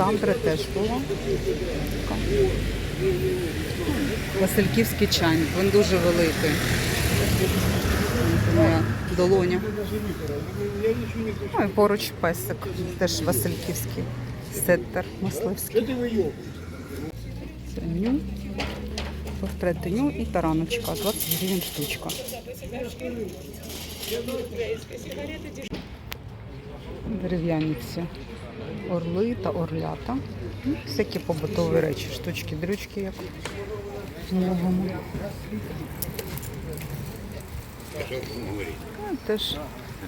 прабабусі теж було. Васильківський чайник, він дуже великий. Моя долоня. Ну і поруч песик, теж Васильківський. Сеттер мисливський. Це ню. Ню і тараночка. 20 гривень штучка. Дерев'яні орли та орлята. Ну, Всякі побутові речі, штучки, дрючки, як новому. Ну, теж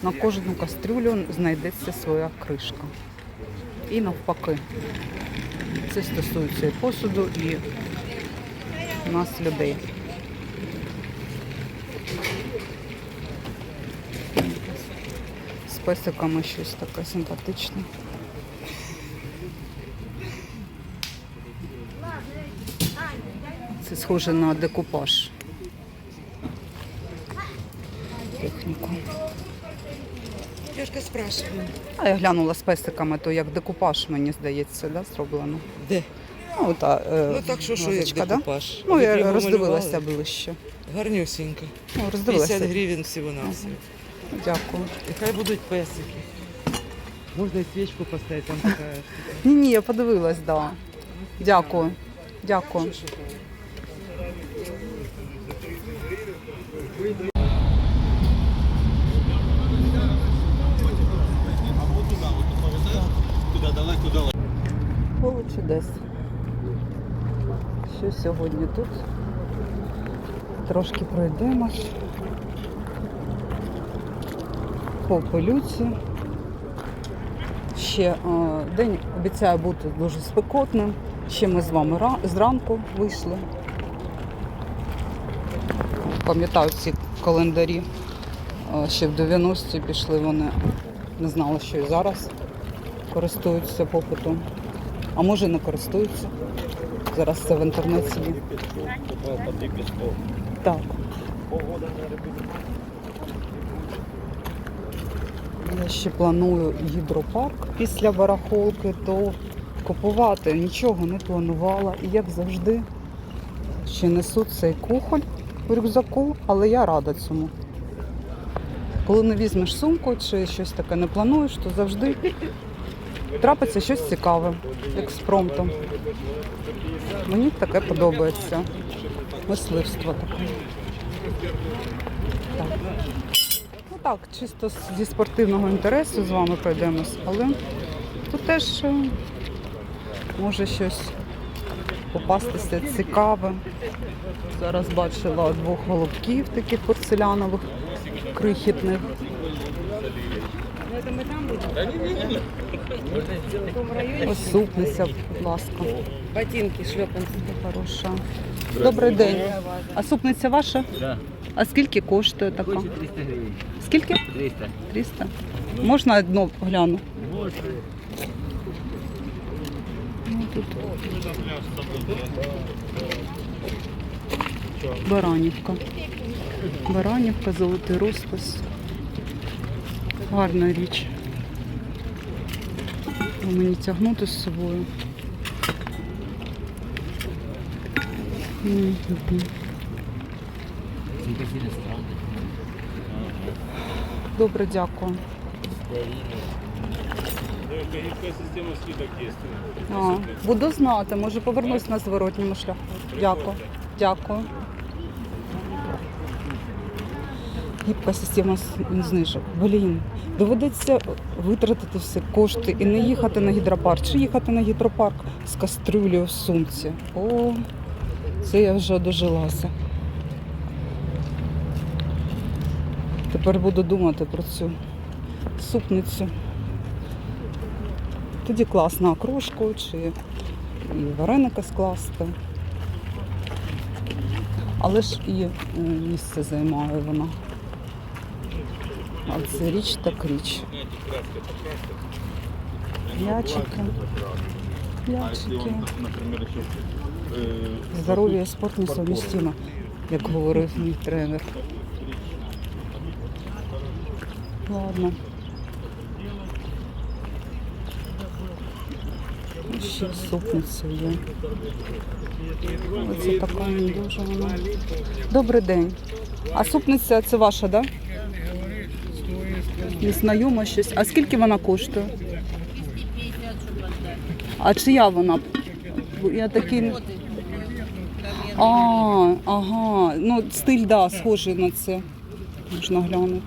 на кожну кастрюлю знайдеться своя кришка. І навпаки. Це стосується і посуду, і нас, людей. З песиками щось таке симпатичне. Це схоже на декупаж. Техніку. Девушка спрашивает. А я глянула з песиками, то як декупаж, мені здається, да, зроблено. Де? Ну, та, е, Ну так що, що як да? декупаж. Ну, Ви я роздивилася малювали? ближче. Гарнюсінько. Ну, 50 роздивилася. гривень всього на все. Дякую. І хай будуть песики. Можна і свічку поставити, там така. Ні, ні, я подивилась, да. Дякую. Дякую. Поле чудес. Що сьогодні тут? Трошки пройдемось. По пилюці. Ще е, день обіцяє бути дуже спекотним. Ще ми з вами ра- зранку вийшли. Пам'ятаю ці календарі. Е, Ще в 90-ті пішли вони. Не знала, що і зараз користуються попитом. А може не користуються. Зараз це в інтернеті є. Так. Я ще планую гідропарк після барахолки, то купувати нічого не планувала. І як завжди, ще несу цей кухоль в рюкзаку, але я рада цьому. Коли не візьмеш сумку чи щось таке не плануєш, то завжди трапиться щось цікаве, експромтом. Мені таке подобається. Мисливство таке. Так. Ну так, чисто зі спортивного інтересу з вами пройдемось, але тут теж е, може щось попастися цікаве. Зараз бачила двох голубків таких порцелянових, крихітних. Осупнися, будь ласка. Ботинки, шлепанці. Хороша. Добрий день. А супниця ваша? Да, А скільки коштує така? 300 гривень. Скільки? 300. 300? Можна одну гляну? Може. Баранівка. Баранівка, золотий розпис. Гарна річ. Мені тягнути з собою. Добре, дякую. А, буду знати, може повернусь на зворотньому шляху. Дякую. Дякую. Гібка система знижок. Блін, доведеться витратити всі кошти і не їхати на гідропарк, чи їхати на гідропарк з кастрюлею в сумці. О, це я вже дожилася. Тепер буду думати про цю супницю. Тоді класно окрошку чи і вареника скласти. Але ж і е, місце займає вона. А це річ так річ. П'ячики. П'ячики. Здоров'я і спорт несовмістимо, як говорив мій тренер. Ладно. Ще супниця є. Оце така не дуже вона. Добрий день. А супниця це ваша, так? Да? Не знайома щось. А скільки вона коштує? А чия вона? Я такий. А, ага. Ну, стиль, да, схожий на це. Можна глянути.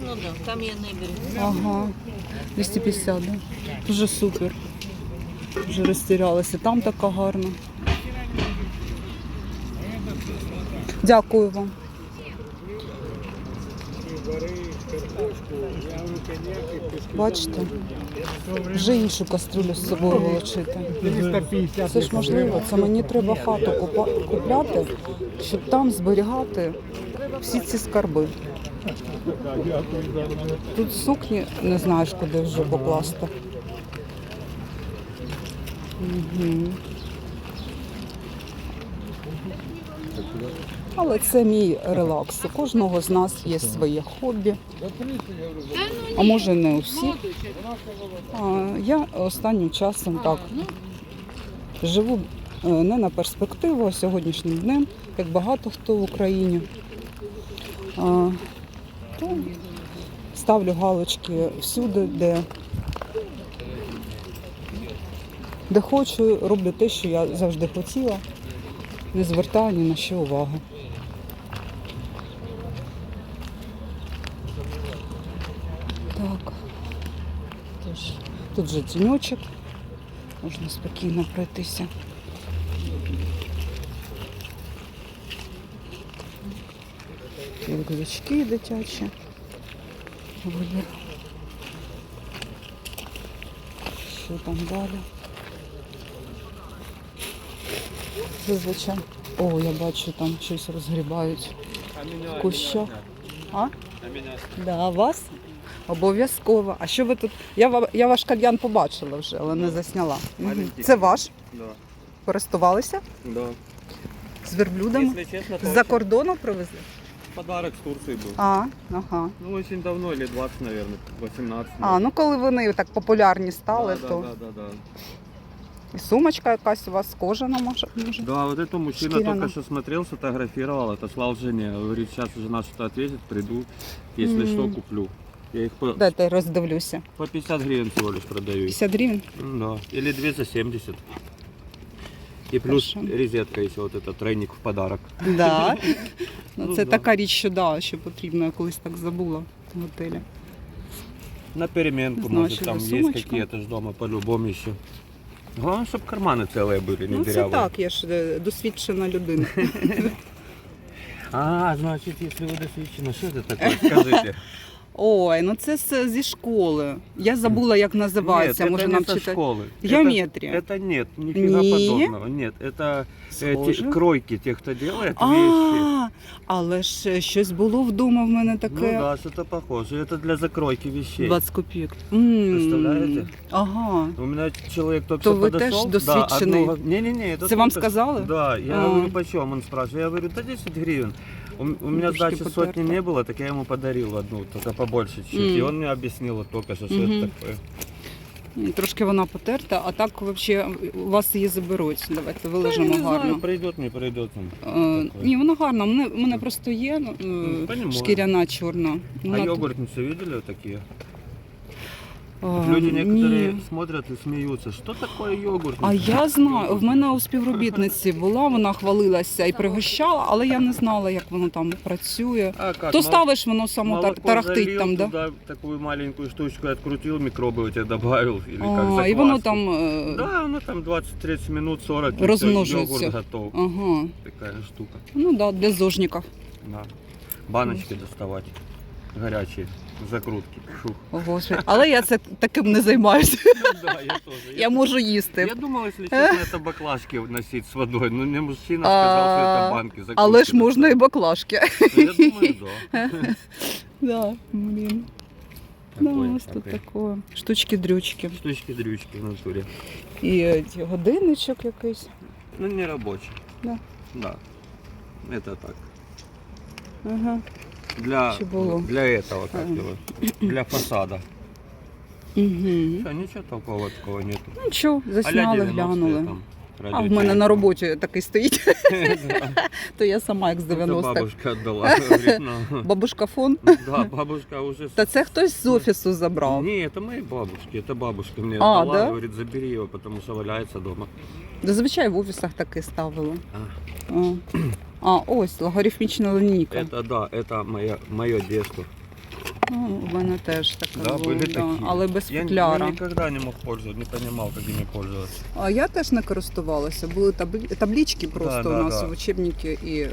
Ну да, кам'яний берег. Ага. 250, да? Дуже супер. Вже розтірялася. Там така гарна. Дякую вам. Бачите, вже іншу кастрюлю з собою волочити. Це ж можливо, це мені треба хату купляти, щоб там зберігати всі ці скарби. Тут сукні не знаєш, куди вже покласти. Угу. Але це мій релакс. У кожного з нас є своє хобі. А може не у всіх. А, я останнім часом так живу е, не на перспективу, а сьогоднішнім днем, як багато хто в Україні. То ставлю галочки всюди, де, де хочу, роблю те, що я завжди хотіла, не звертаю ні на що уваги. Так. Тож, тут же тіньочок, можна спокійно пройтися. Рюкзачки дитячі. Вибір. Що там далі? Зазвичай. О, я бачу, там щось розгрібають в кущах. А? Да, вас? Обов'язково. А що ви тут? Я, ва- я ваш кальян побачила вже, але не засняла. Мгм. Маленький. Це ваш? Да, Користувалися? да. З верблюдами? Если честно, то З-за очень кордону привезли? подарок с Турции был. А, ага. Ну, очень давно, лет 20, наверное, 18. А, ну коли вони так популярні стали, да, то да, да, да, да. і сумочка якась у вас кожана може. може. Да, вот это мужчина Шкиряна. только что смотрел, сфотографировал, отослал жене. Говорит, сейчас жена что-то ответит, приду, если М. что, куплю. Я их по, Дайте роздивлюся. по 50 гривен всего лишь продаю. 50 гривень? М, Да. Или 2 за 70. И плюс Хорошо. резетка, если вот этот тройник в подарок. Да. Ну, Ну, це да. така річ, що да, що потрібно. Я колись так забула в готелі. На переменку, Знаю, может, что там за есть сумочка. какие-то ж дома по-любому еще. Главное, чтобы карманы целые были, не Ну це дырявые. так, я ж е, досвідчена людина. А, значит, если вы досвідчена, что это такое? Скажите. Ой, ну це з- зі школи. Я забула, як називається. Нет, Може это нам не со читати. школы. Геометрия. Это, это нет, нифига Не? подобного. Нет, это э, Схоже. те- кройки тех, кто делает вещи. А, але ж е, щось було вдома в мене Ну таке. да, что-то похоже. Это для закройки вещей. 20 копійок. М, Представляєте? Ага. У меня человек только То что вы подошел. теж досвідчений? Не-не-не, это Це вам только- сказали? Да, я А. говорю, почем? Он спрашивает. Я говорю, да 10 гривен. У, у меня Трошки сдачи сотни потерто. не было, так я ему подарил одну, только побольше чуть. М. И он мне объяснил вот только что, что Мгм. это такое. М, Трошки вона потерта, а так взагалі у вас її заберуть. Давайте Я вилежимо не знаю, гарно. придет, не придет. он. Е, такое. ні, вона гарна. У мене, у мене просто є е, понімаю. шкіряна чорна. А Вона- йогуртницы видели вот такие? А, Люди некоторые ні. смотрят и смеются. Что такое йогурт? А я знаю, в мене у співробітниці була, вона хвалилася і пригощала, але я не знала, як воно там працює. А как? То мол- ставиш, воно само тар- молоко тарахтить залил, там, да? туда такую маленькую штучку открутил, микробы у тебя добавил. Или как А, і воно закваску. там. е, Да, ну там 20-30 минут, 40 и всё, Розмножується. йогурт готов. Ага. Такая штука. Ну да, для зожників. Да. Баночки доставать. Горячие. Закрутки. Фух. О, Господи. Але я це таким не займаюся. Да, я тоже. Я можу їсти. Я думал, если честно, это баклажки носить с водой. Но мне мужчина сказал, что А, это банки. закрутки Але ж можна і доставать. баклажки. Ну, Я думаю, да. Да, блін. Да, Такое, ось тут такое. таке. Штучки-дрючки. Штучки-дрючки в натуре. І е, ті годинничок якийсь. Ну, не рабочий. Да. Да. Это так. Ага. Для, для этого, как его, для фасада. Угу. Все, ничего такого такого нету. Ну що, засняли, глянули А в мене на роботі такий стоїть, то я сама як з Это 90-х. бабушка отдала. Говорит, ну, Бабушка фон. Да, бабушка уже... Та це хтось з офісу забрав. Не, это моей бабушки. Это бабушка мне А, отдала. да? Говорит, забери его, потому что валяется дома. Зазвичай в офісах таки ставили. А. А, а ось логарифмічна лінійка. Это да, это мое, мое детство. Ну, у мене теж таке Да, було, были да. такие. але без я, футляра. я никогда не мог пользоваться, не понимал, как ими пользоваться. А я теж не користувалася. Були таблі... таблички просто Да, у нас да. в учебнике і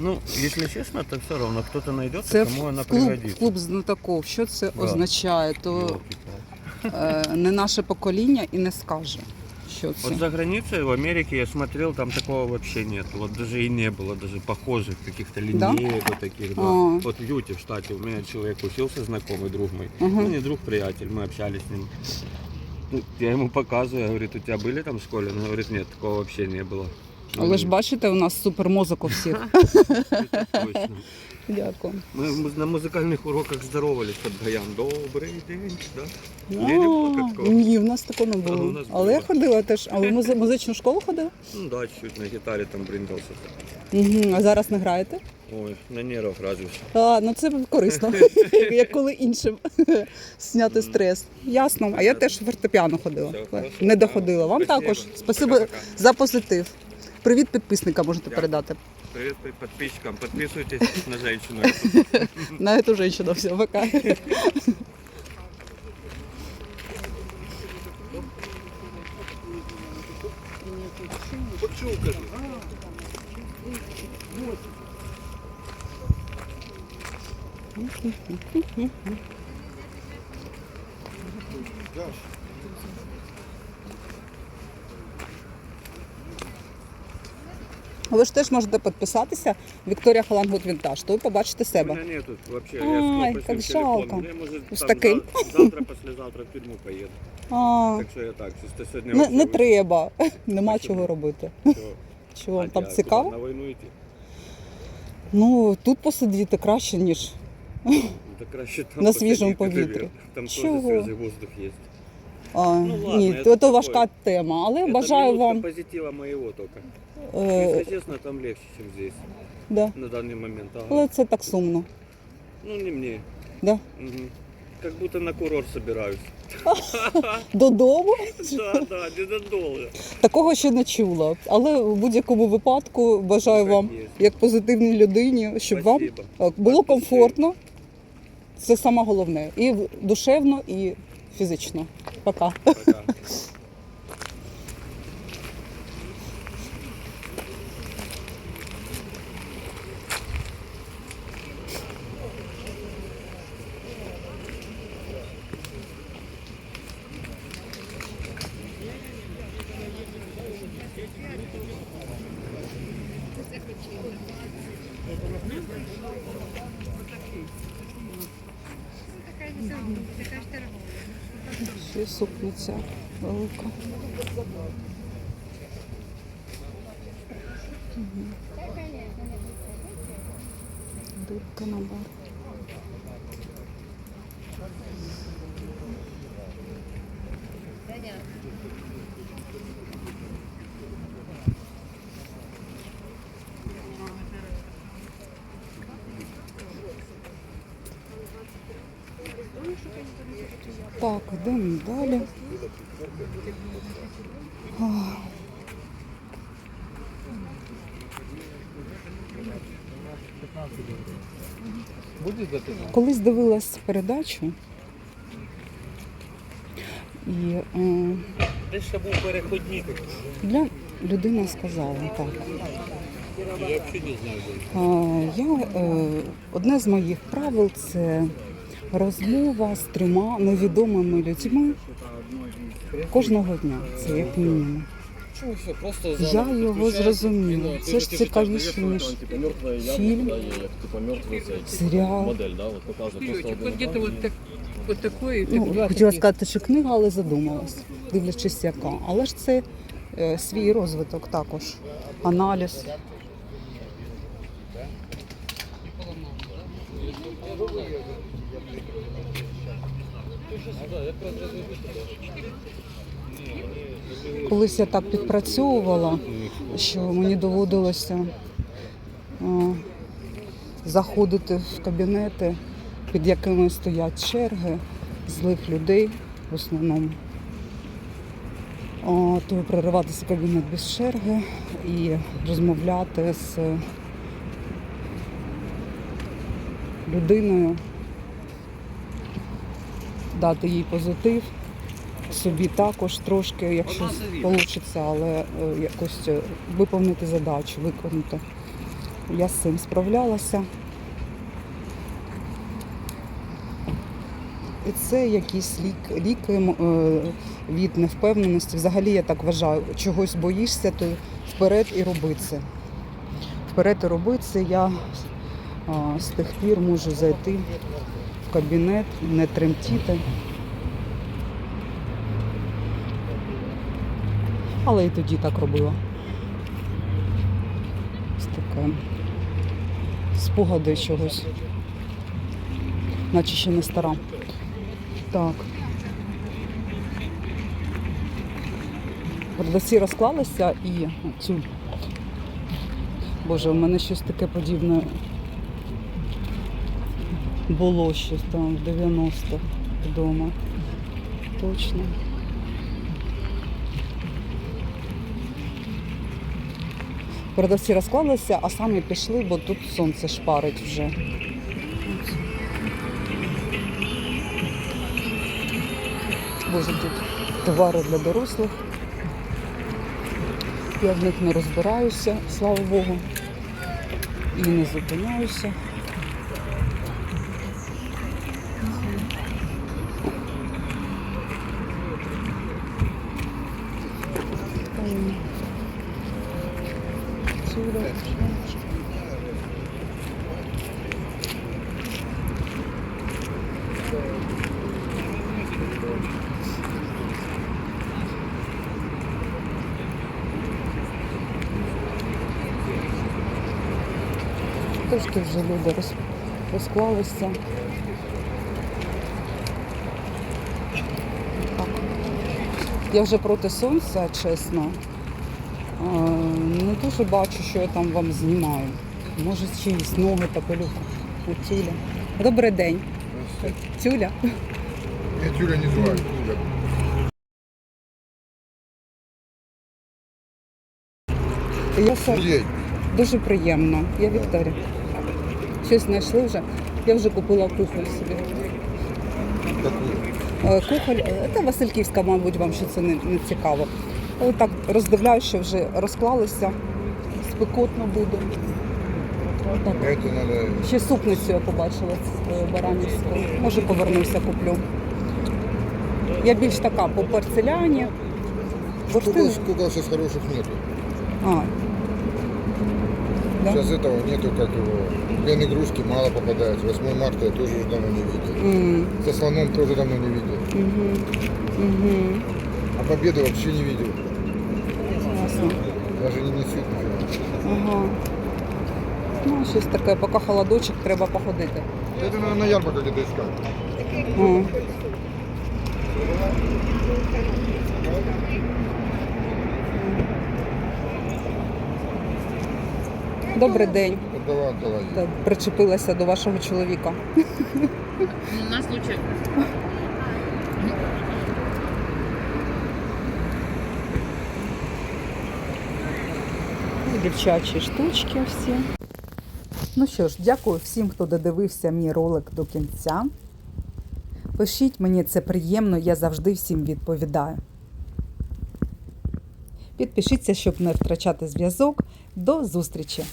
Ну, если честно, то все равно кто-то це кому она в клуб, пригодится. клуб знатоков. Що це Да. означає? То Ёлки-палки. е, не наше покоління і не скаже, що це. Вот за границей, в Америке, я смотрел, там такого вообще нет. Вот даже и не было, даже похожих каких-то Да? линеек вот таких. Да. А. Вот в Юте, в штате, у меня человек учился, знакомый, друг мой. Ага. Ну, не друг, приятель, мы общались с ним. Ну, Я ему показываю, я говорю, у тебя были там в школе? Он говорит, нет, такого вообще не было. Але ж бачите, у нас супермозок у всіх. Это точно. Дякую. Мы муз- на музыкальных уроках здоровались под баян. Добрый день, да? Ні, не було А, такого. Ні, в нас такого не А, ну, у було. нас Але я було. ходила теж. А ви в музи- музичну школу ходили? Ну да, чуть на гитаре там бриндался. Угу. А зараз не граєте? Ой, на нервах разве что. А, ну це корисно, як коли іншим зняти стрес. Ясно. А я теж в фортепіано ходила. Все, хорошо. Не доходила. Вам Спасибо. також. Спасибо Пока-пока. за позитив. Привіт підписникам можете Дякую. передати. Привет подписчикам. Подписывайтесь на женщину. На эту женщину все, пока. Ви ж теж можете підписатися Вікторія Халангут Вінтаж, то ви побачите себе. меня нету вообще. Ай, я жалко. Там таким? за- Завтра, послезавтра в тюрьму поеду. А, Так що я так, чисто сьогодні. не, не треба, нема чого робити. Всё. Чи вам там цікаво? На війну йти? Ну тут посидіти краще, ніж Ну, так краще там На свіжому повітрі. Там теж Чого? свіжий воздух є. А, Ну, ладно, ні, то, то такое. важка тема. Але Это бажаю минутка вам. позитива моего только. Е, Если честно, там легче, чем здесь. да. На данный момент. Ага. Але це так сумно. Ну, не мне. Да. Мгм. Как будто на курорт собираюсь. Додому Да, да, ненадолго. такого ще не чула. Але в будь-якому випадку бажаю вам, як позитивній людині, щоб вам Спасибо. е, було комфортно. Це саме головне. І в- душевно, і фізично. Пока. Пока. Ще супниця велика. Мгм. Рибка на бар. Так, йдемо далі. А. Колись дивилась передачу. І е, Десь ще був переходник. для людина сказала так. Я взагалі не знаю. А, Я, е, одне з моїх правил це розмова з трьома невідомими людьми кожного дня. Це як мінімум. Я його зрозуміла. Це ж цікавіше, ніж фільм, серіал. Ну, хотіла сказати, що книга, але задумалась, дивлячись яка. Але ж це е, свій розвиток також, аналіз. Колись я так підпрацьовувала, що мені доводилося заходити в кабінети, під якими стоять черги злих людей в основному. То прориватися в кабінет без черги і розмовляти з людиною, дати їй позитив, собі також трошки, якщо вийде, але е, якось е, виповнити задачу, виконати. Я з цим справлялася. І це якісь лік, ліки е, від невпевненості. Взагалі я так вважаю, чогось боїшся, то вперед і роби це. Вперед і роби це. Я з тих пір можу зайти кабінет, не тремтіти. Але і тоді так робила. Ось таке спогади чогось. Наче ще не стара. Так. Продавці розклалися і цю. Боже, у мене щось таке подібне було щось там в 90-х вдома. Точно. Продавці розклалися, а самі пішли, бо тут сонце шпарить вже. Боже, тут товари для дорослих. Я в них не розбираюся, слава Богу. І не зупиняюся. Трошки вже люди розклалися. Так. Я вже проти сонця, чесно. Не дуже бачу, що я там вам знімаю. Може, чиїсь ноги та пилюка. От Тюля. Добрий день. Тюля. Я Тюля не зваю. Тюля. Я Едь. дуже приємно. Я Вікторія. Щось знайшли вже. Я вже купила кухоль собі. Е, Кухоль, е, та Васильківська, мабуть, вам ще це не, не цікаво. Але так роздивляюсь, що вже розклалися. Спекотно буде. Так. Это надо... Ще супницю я побачила е, баранівську. Може повернуся, куплю. Я більш така по порцеляні. Сколько, Бурштин. сейчас хороших нету. А. Да? Сейчас этого нету, как его. Пен игрушки мало попадается. 8 марта я тоже уже давно не видел. М, За слоном тоже давно не видел. мгм, мгм. А победы вообще не видел. Ясно. Даже не несут. Ага. Ну, щось таке, поки холодочок, треба походити. Это надо на ярмарках где-то искать. О. Добрий день. Ей. Та Причепилася до вашого чоловіка. У нас лучше. Дівчачі штучки всі. Ну що ж, дякую всім, хто додивився мій ролик до кінця. Пишіть мені це приємно, я завжди всім відповідаю. Підпишіться, щоб не втрачати зв'язок. До зустрічі!